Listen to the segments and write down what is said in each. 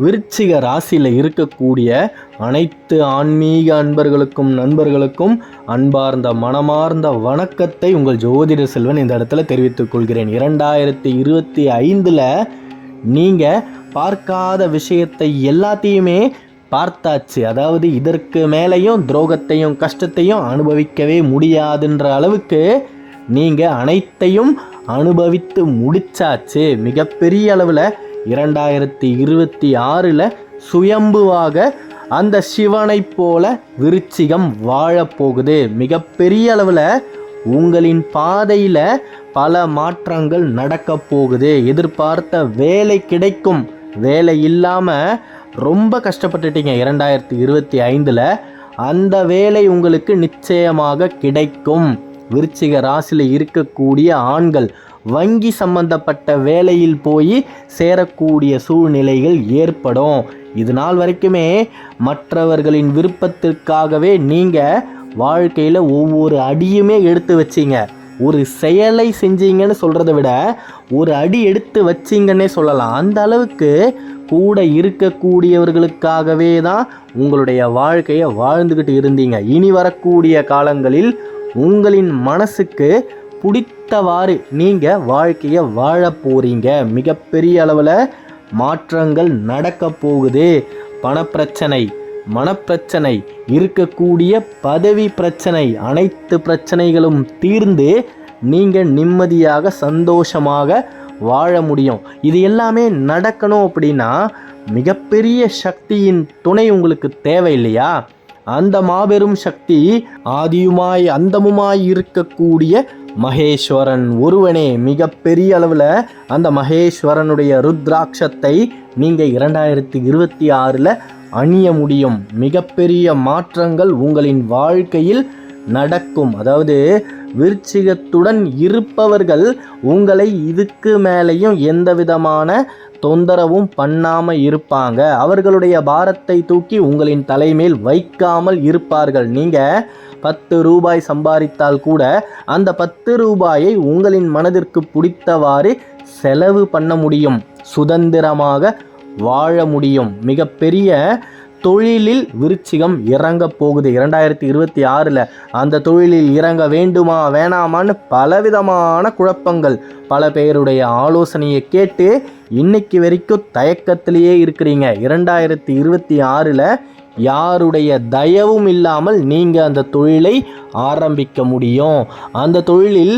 விருச்சிக ராசியில் இருக்கக்கூடிய அனைத்து ஆன்மீக அன்பர்களுக்கும் நண்பர்களுக்கும் அன்பார்ந்த மனமார்ந்த வணக்கத்தை உங்கள் ஜோதிட செல்வன் இந்த இடத்துல தெரிவித்துக் கொள்கிறேன். இரண்டாயிரத்தி இருபத்தி ஐந்தில் நீங்கள் பார்க்காத விஷயத்தை எல்லாத்தையுமே பார்த்தாச்சு. அதாவது இதற்கு மேலேயும் துரோகத்தையும் கஷ்டத்தையும் அனுபவிக்கவே முடியாதுன்ற அளவுக்கு நீங்கள் அனைத்தையும் அனுபவித்து முடிச்சாச்சு. மிகப்பெரிய அளவில் இரண்டாயிரத்தி இருபத்தி ஆறில் சுயம்புவாக அந்த சிவனைப் போல விருச்சிகம் வாழப்போகுது. மிகப்பெரிய அளவில் உங்களின் பாதையில் பல மாற்றங்கள் நடக்க போகுது. எதிர்பார்த்த வேலை கிடைக்கும். வேலை இல்லாமல் ரொம்ப கஷ்டப்பட்டுட்டீங்க இரண்டாயிரத்தி இருபத்தி ஐந்தில். அந்த வேலை உங்களுக்கு நிச்சயமாக கிடைக்கும். விருச்சிக ராசியில் இருக்கக்கூடிய ஆண்கள் வங்கி சம்பந்தப்பட்ட வேலையில் போய் சேரக்கூடிய சூழ்நிலைகள் ஏற்படும். இது நாள் வரைக்குமே மற்றவர்களின் விருப்பத்திற்காகவே நீங்கள் வாழ்க்கையில் ஒவ்வொரு அடியுமே எடுத்து வச்சீங்க. ஒரு செயலை செஞ்சீங்கன்னு சொல்கிறத விட ஒரு அடி எடுத்து வச்சீங்கன்னே சொல்லலாம். அந்த அளவுக்கு கூட இருக்கக்கூடியவர்களுக்காகவே தான் உங்களுடைய வாழ்க்கையை வாழ்ந்துக்கிட்டு இருந்தீங்க. இனி வரக்கூடிய காலங்களில் உங்களின் மனசுக்கு பிடித்தவாறு நீங்கள் வாழ்க்கையை வாழ போகிறீங்க மிகப்பெரிய அளவில் மாற்றங்கள் நடக்க போகுது. பணப்பிரச்சனை மனப்பிரச்சனை இருக்கக்கூடிய பதவி பிரச்சனை அனைத்து பிரச்சனைகளும் தீர்ந்து நீங்கள் நிம்மதியாக சந்தோஷமாக வாழ முடியும். இது எல்லாமே நடக்கணும் அப்படின்னா மிகப்பெரிய சக்தியின் துணை உங்களுக்கு தேவை இல்லையா அந்த மாபெரும் சக்தி ஆதியுமாய் அந்தமுமாய் இருக்கக்கூடிய மகேஸ்வரன். ஒருவனே மிகப்பெரிய அளவில் அந்த மகேஸ்வரனுடைய ருத்ராட்சத்தை நீங்கள் இரண்டாயிரத்தி இருபத்தி ஆறில் அணிய முடியும். மிகப்பெரிய மாற்றங்கள் உங்களின் வாழ்க்கையில் நடக்கும். அதாவது விருச்சிகத்துடன் இருப்பவர்கள் உங்களை இதுக்கு மேலேயும் எந்த விதமான தொந்தரவும் பண்ணாமல் இருப்பாங்க. அவர்களுடைய பாரத்தை தூக்கி உங்களின் தலைமேல் வைக்காமல் இருப்பார்கள். நீங்கள் பத்து ரூபாய் சம்பாதித்தால் கூட அந்த பத்து ரூபாயை உங்களின் மனதிற்கு பிடித்தவாறு செலவு பண்ண முடியும். சுதந்திரமாக வாழ முடியும். மிகப்பெரிய தொழிலில் விருச்சிகம் இறங்க போகுது. இரண்டாயிரத்தி இருபத்தி ஆறில் அந்த தொழிலில் இறங்க வேண்டுமா வேணாமான்னு பலவிதமான குழப்பங்கள். பல பேருடைய ஆலோசனையை கேட்டு இன்னைக்கு வரைக்கும் தயக்கத்திலேயே இருக்கிறீங்க. இரண்டாயிரத்தி இருபத்தி ஆறில் யாருடைய தயவும் இல்லாமல் நீங்கள் அந்த தொழிலை ஆரம்பிக்க முடியும். அந்த தொழிலில்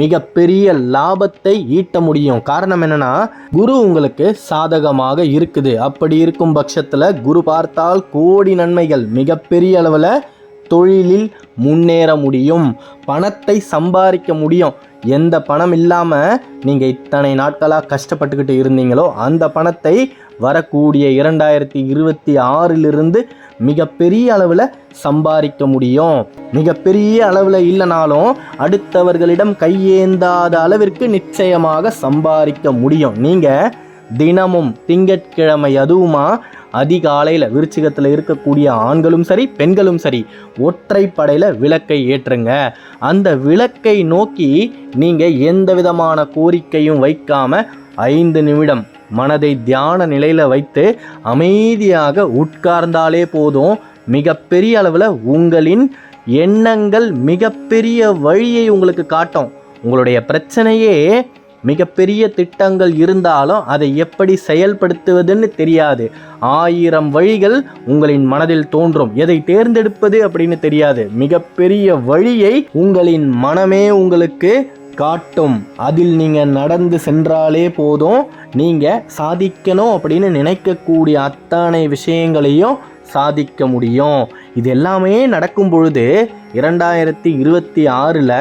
மிகப்பெரிய லாபத்தை ஈட்ட முடியும். காரணம் என்னன்னா குரு உங்களுக்கு சாதகமாக இருக்குது. அப்படி இருக்கும் பட்சத்தில் குரு பார்த்தால் கோடி நன்மைகள் மிகப்பெரிய அளவில் தொழிலில் முன்னேற முடியும். பணத்தை சம்பாதிக்க முடியும். எந்த பணம் இல்லாமல் நீங்கள் இத்தனை நாட்களாக கஷ்டப்பட்டுக்கிட்டு இருந்தீங்களோ அந்த பணத்தை வரக்கூடிய இரண்டாயிரத்தி இருபத்தி ஆறிலிருந்து மிகப்பெரிய அளவில் சம்பாதிக்க முடியும். மிகப்பெரிய அளவில் இல்லைனாலும் அடுத்தவர்களிடம் கையேந்தாத அளவிற்கு நிச்சயமாக சம்பாதிக்க முடியும். நீங்கள் தினமும் திங்கட்கிழமை அதுவுமா அதிகாலையில் விருச்சிகத்தில் இருக்கக்கூடிய ஆண்களும் சரி பெண்களும் சரி ஒற்றைப்படையில் விளக்கை ஏற்றுங்க. அந்த விளக்கை நோக்கி நீங்கள் எந்த விதமான கோரிக்கையும் வைக்காம ஐந்து நிமிடம் மனதை தியான நிலையில் வைத்து அமைதியாக உட்கார்ந்தாலே போதும். மிகப்பெரிய அளவில் உங்களின் எண்ணங்கள் மிகப்பெரிய வழியை உங்களுக்கு காட்டும். உங்களுடைய பிரச்சனையே மிகப்பெரிய திட்டங்கள் இருந்தாலும் அதை எப்படி செயல்படுத்துவதுன்னு தெரியாது. ஆயிரம் வழிகள் உங்களின் மனதில் தோன்றும். எதை தேர்ந்தெடுப்பது அப்படின்னு தெரியாது. மிகப்பெரிய வழியை உங்களின் மனமே உங்களுக்கு காட்டும். அதில் நீங்கள் நடந்து சென்றாலே போதும். நீங்கள் சாதிக்கணும் அப்படின்னு நினைக்கக்கூடிய அத்தனை விஷயங்களையும் சாதிக்க முடியும். இது எல்லாமே நடக்கும் பொழுது இரண்டாயிரத்தி இருபத்தி ஆறில்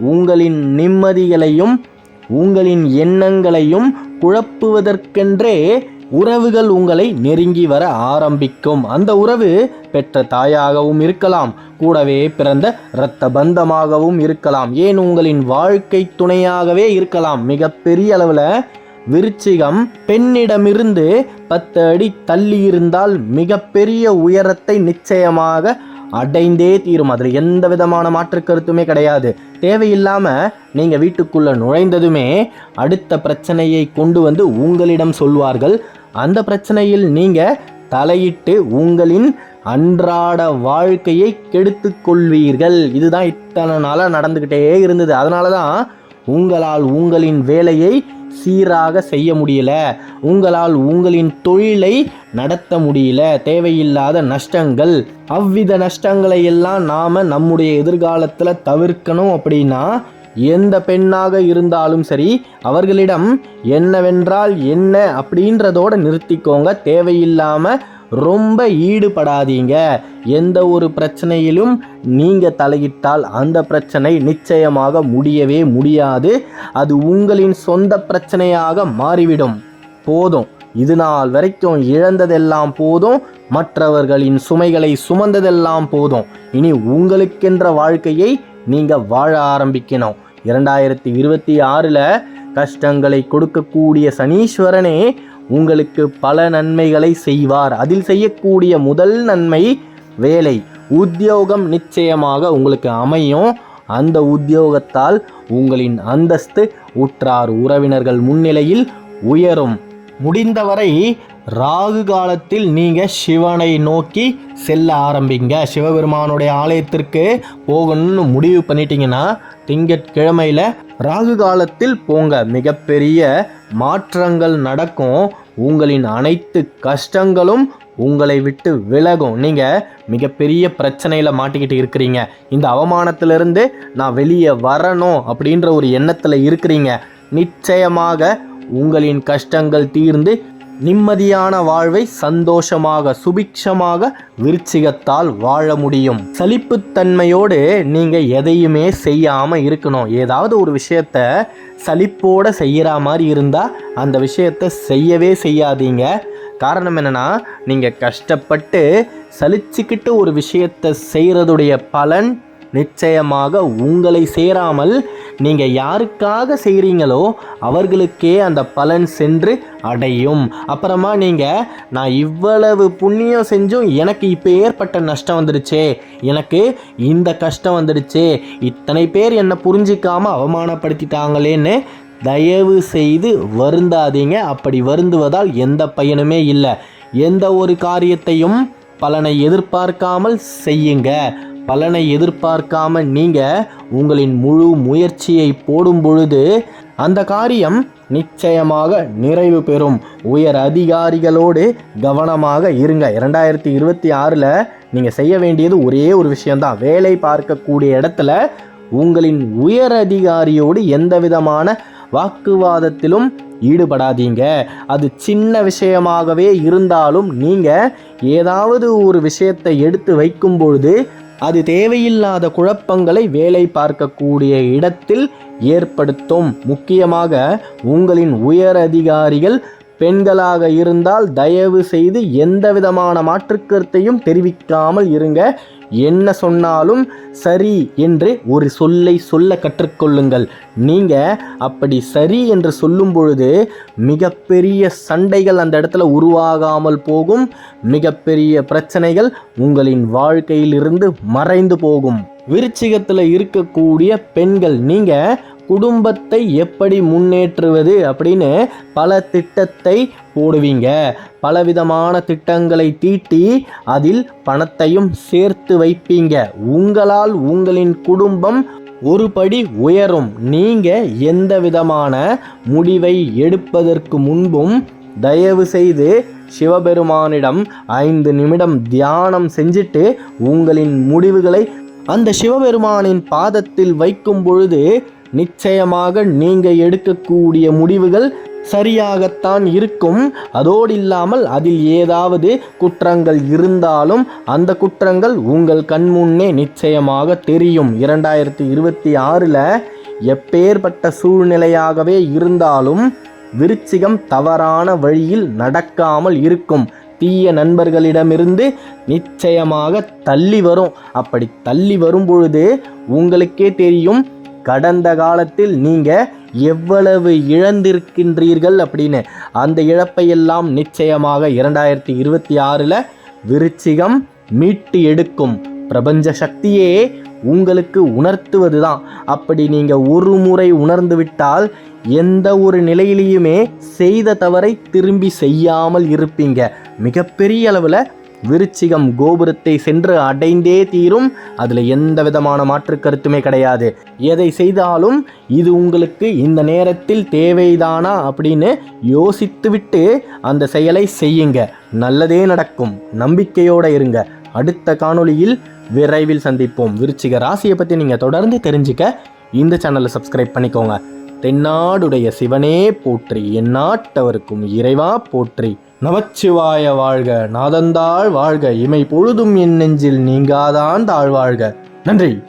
உங்களின் நிம்மதிகளையும் உங்களின் எண்ணங்களையும் குழப்புவதற்கென்றே உறவுகள் உங்களை நெருங்கி வர ஆரம்பிக்கும். அந்த உறவு பெற்ற தாயாகவும் இருக்கலாம் கூடவே பிறந்த இரத்த பந்தமாகவும் இருக்கலாம். ஏன் உங்களின் வாழ்க்கை துணையாகவே இருக்கலாம்? மிகப்பெரிய அளவில் விருச்சிகம் பெண்ணிடமிருந்து பத்து அடி தள்ளி இருந்தால் மிகப்பெரிய உயரத்தை நிச்சயமாக அடைந்தே தீரும். அதில் எந்த விதமான மாற்று கருத்துமே கிடையாது. தேவையில்லாமல் நீங்கள் வீட்டுக்குள்ளே நுழைந்ததுமே அடுத்த பிரச்சனையை கொண்டு வந்து உங்களிடம் சொல்வார்கள். அந்த பிரச்சனையில் நீங்கள் தலையிட்டு உங்களின் அன்றாட வாழ்க்கையை கெடுத்து கொள்வீர்கள். இதுதான் இத்தனை நாளாக நடந்துக்கிட்டே இருந்தது. அதனால தான் உங்களால் உங்களின் வேலையை சீராக செய்ய முடியல. உங்களால் உங்களின் தொழிலை நடத்த முடியல. தேவையில்லாத நஷ்டங்கள். அவ்வித நஷ்டங்களை எல்லாம் நாம் நம்முடைய எதிர்காலத்தில் தவிர்க்கணும் அப்படின்னா எந்த பெண்ணாக இருந்தாலும் சரி அவர்களிடம் என்னவென்றால் என்ன அப்படின்றதோட நிறுத்திக்கோங்க. தேவையில்லாமல் ரொம்ப ஈடுபடாதீங்க. எந்த ஒரு பிரச்சனையிலும் நீங்கள் தலையிட்டால் அந்த பிரச்சனை நிச்சயமாக முடியவே முடியாது. அது உங்களின் சொந்த பிரச்சனையாக மாறிவிடும். போதும். இது நாள் வரைக்கும் இழந்ததெல்லாம் போதும். மற்றவர்களின் சுமைகளை சுமந்ததெல்லாம் போதும். இனி உங்களுக்கென்ற வாழ்க்கையை நீங்கள் வாழ ஆரம்பிக்கணும். இரண்டாயிரத்தி இருபத்தி ஆறில் கஷ்டங்களை கொடுக்கக்கூடிய சனீஸ்வரனே உங்களுக்கு பல நன்மைகளை செய்வார். அதில் செய்யக்கூடிய முதல் நன்மை வேலை. உத்தியோகம் நிச்சயமாக உங்களுக்கு அமையும். அந்த உத்தியோகத்தால் உங்களின் அந்தஸ்து உற்றார். உறவினர்கள் முன்னிலையில் உயரும். முடிந்தவரை ராகு காலத்தில் நீங்கள் சிவனை நோக்கி செல்ல ஆரம்பிங்க. சிவபெருமானுடைய ஆலயத்திற்கு போகணும்னு முடிவு பண்ணிட்டீங்கன்னா திங்கட்கிழமையில் ராகு காலத்தில் போங்க. மிகப்பெரிய மாற்றங்கள் நடக்கும். உங்களின் அனைத்து கஷ்டங்களும் உங்களை விட்டு விலகும். நீங்கள் மிகப்பெரிய பிரச்சனையில் மாட்டிக்கிட்டு இருக்கிறீங்க. இந்த அவமானத்திலிருந்து நான் வெளியே வரணும் அப்படின்ற ஒரு எண்ணத்தில் இருக்கிறீங்க. நிச்சயமாக உங்களின் கஷ்டங்கள் தீர்ந்து நிம்மதியான வாழ்வை சந்தோஷமாக சுபிக்ஷமாக விருச்சிகத்தால் வாழ முடியும். சலிப்புத்தன்மையோடு நீங்கள் எதையுமே செய்யாமல் இருக்கணும். ஏதாவது ஒரு விஷயத்த சலிப்போடு செய்கிற மாதிரி இருந்தால் அந்த விஷயத்தை செய்யவே செய்யாதீங்க. காரணம் என்னென்னா நீங்கள் கஷ்டப்பட்டு சலிச்சுக்கிட்டு ஒரு விஷயத்தை செய்கிறதுடைய பலன் நிச்சயமாக உங்களை சேராமல் நீங்கள் யாருக்காக செய்கிறீங்களோ அவர்களுக்கே அந்த பலன் சென்று அடையும். அப்புறமா நீங்கள் நான் இவ்வளவு புண்ணியம் செஞ்சும் எனக்கு இப்போ ஏற்பட்ட நஷ்டம் வந்துடுச்சே எனக்கு இந்த கஷ்டம் வந்துடுச்சே இத்தனை பேர் என்னை புரிஞ்சிக்காமல் அவமானப்படுத்திட்டாங்களேன்னு தயவு செய்து வருந்தாதீங்க. அப்படி வருந்துவதால் எந்த பயனுமே இல்லை. எந்த ஒரு காரியத்தையும் பலனை எதிர்பார்க்காமல் செய்யுங்க. பலனை எதிர்பார்க்காம நீங்கள் உங்களின் முழு முயற்சியை போடும் பொழுது அந்த காரியம் நிச்சயமாக நிறைவு பெறும். உயர் அதிகாரிகளோடு கவனமாக இருங்க. இரண்டாயிரத்தி இருபத்தி ஆறில் நீங்கள் செய்ய வேண்டியது ஒரே ஒரு விஷயந்தான் வேலை பார்க்கக்கூடிய இடத்துல உங்களின் உயர் அதிகாரியோடு எந்த விதமான வாக்குவாதத்திலும் ஈடுபடாதீங்க. அது சின்ன விஷயமாகவே இருந்தாலும் நீங்கள் ஏதாவது ஒரு விஷயத்தை எடுத்து வைக்கும் பொழுது அது தேவையில்லாத குழப்பங்களை வேலை பார்க்கக்கூடிய இடத்தில் ஏற்படுத்தும். முக்கியமாக உங்களின் உயர் அதிகாரிகள் பெண்களாக இருந்தால் தயவு செய்து எந்த விதமான மாற்றுக்கருத்தையும் தெரிவிக்காமல் இருங்க. என்ன சொன்னாலும் சரி என்று ஒரு சொல்லை சொல்ல கற்றுக்கொள்ளுங்கள். நீங்கள் அப்படி சரி என்று சொல்லும் பொழுது மிகப்பெரிய சண்டைகள் அந்த இடத்துல உருவாகாமல் போகும். மிகப்பெரிய பிரச்சனைகள் உங்களின் வாழ்க்கையிலிருந்து மறைந்து போகும். விருச்சிகத்தில் இருக்கக்கூடிய பெண்கள் நீங்கள் குடும்பத்தை எப்படி முன்னேற்றுவது அப்படின்னு பல திட்டத்தை போடுவீங்க. பலவிதமான திட்டங்களை தீட்டி அதில் பணத்தையும் சேர்த்து வைப்பீங்க. உங்களால் உங்களின் குடும்பம் ஒரு படி உயரும். நீங்க எந்த விதமான முடிவை எடுப்பதற்கு முன்பும் தயவு செய்து சிவபெருமானிடம் ஐந்து நிமிடம் தியானம் செஞ்சுட்டு உங்களின் முடிவுகளை அந்த சிவபெருமானின் பாதத்தில் வைக்கும் பொழுது நிச்சயமாக நீங்கள் எடுக்கக்கூடிய முடிவுகள் சரியாகத்தான் இருக்கும். அதோடு இல்லாமல் அதில் ஏதாவது குற்றங்கள் இருந்தாலும் அந்த குற்றங்கள் உங்கள் கண்முன்னே நிச்சயமாக தெரியும். இரண்டாயிரத்தி இருபத்தி ஆறில் எப்பேற்பட்ட சூழ்நிலையாகவே இருந்தாலும் விருச்சிகம் தவறான வழியில் நடக்காமல் இருக்கும். தீய நண்பர்களிடமிருந்து நிச்சயமாக தள்ளி வரும். அப்படி தள்ளி வரும் பொழுது உங்களுக்கே தெரியும் கடந்த காலத்தில் நீங்கள் எவ்வளவு இழந்திருக்கின்றீர்கள் அப்படின்னு அந்த இழப்பையெல்லாம் நிச்சயமாக இரண்டாயிரத்தி இருபத்தி ஆறில் விருச்சிகம் மீட்டு எடுக்கும். பிரபஞ்ச சக்தியே உங்களுக்கு உணர்த்துவது தான் அப்படி நீங்கள் ஒரு முறை உணர்ந்து விட்டால் எந்த ஒரு நிலையிலையுமே செய்த தவறை திரும்பி செய்யாமல் இருப்பீங்க. மிகப்பெரிய அளவில் விருச்சிகம் கோபுரத்தை சென்று அடைந்தே தீரும். அதில் எந்த விதமான மாற்று கருத்துமே கிடையாது. எதை செய்தாலும் இது உங்களுக்கு இந்த நேரத்தில் தேவைதானா அப்படின்னு யோசித்துவிட்டு அந்த செயலை செய்யுங்க. நல்லதே நடக்கும். நம்பிக்கையோடு இருங்க. அடுத்த காணொளியில் விரைவில் சந்திப்போம். விருச்சிக ராசியை பற்றி நீங்கள் தொடர்ந்து தெரிஞ்சுக்க இந்த சேனலை சப்ஸ்கிரைப் பண்ணிக்கோங்க. தென்னாடுடைய சிவனே போற்றி எந்நாட்டவருக்கும் இறைவா போற்றி. நமச்சிவாய வாழ்க நாதந்தாள் வாழ்க இமை பொழுதும் என் நெஞ்சில் நீங்காதான் தாழ்வாழ்க. நன்றி.